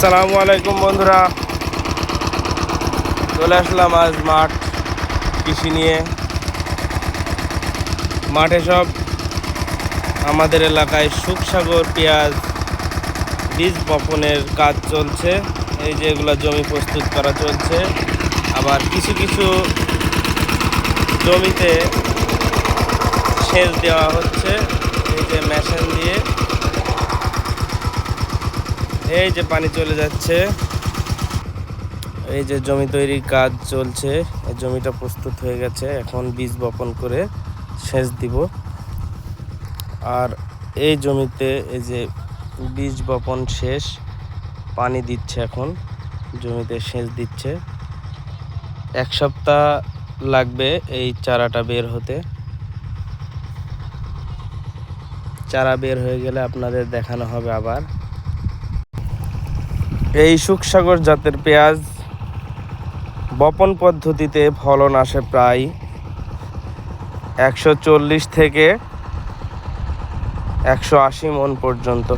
আসসালামু আলাইকুম বন্ধুরা। চলে আসলাম আজ মাঠ কৃষি নিয়ে। মাঠে সব আমাদের এলাকায় সুখসাগর, পেঁয়াজ, বীজ বপনের কাজ চলছে। এই যে এগুলো জমি প্রস্তুত করা চলছে। আবার কিছু কিছু জমিতে সেচ দেওয়া হচ্ছে। এই যে মেশিন দিয়ে এই যে পানি চলে যাচ্ছে। এই যে জমি তৈরির কাজ চলছে জমিটা প্রস্তুত হয়ে গেছে। এখন বীজ বপন করে সেচ দিব। আর এই জমিতে এই যে বীজ বপন শেষ, পানি দিচ্ছে এখন, জমিতে সেচ দিচ্ছে। এক সপ্তাহ লাগবে এই চারাটা বের হতে। চারা বের হয়ে গেলে আপনাদের দেখানো হবে আবার। এই সুখসাগর জাতের পেঁয়াজ বপন পদ্ধতিতে ফলন আসে প্রায় একশো চল্লিশ থেকে একশো আশি মন পর্যন্ত।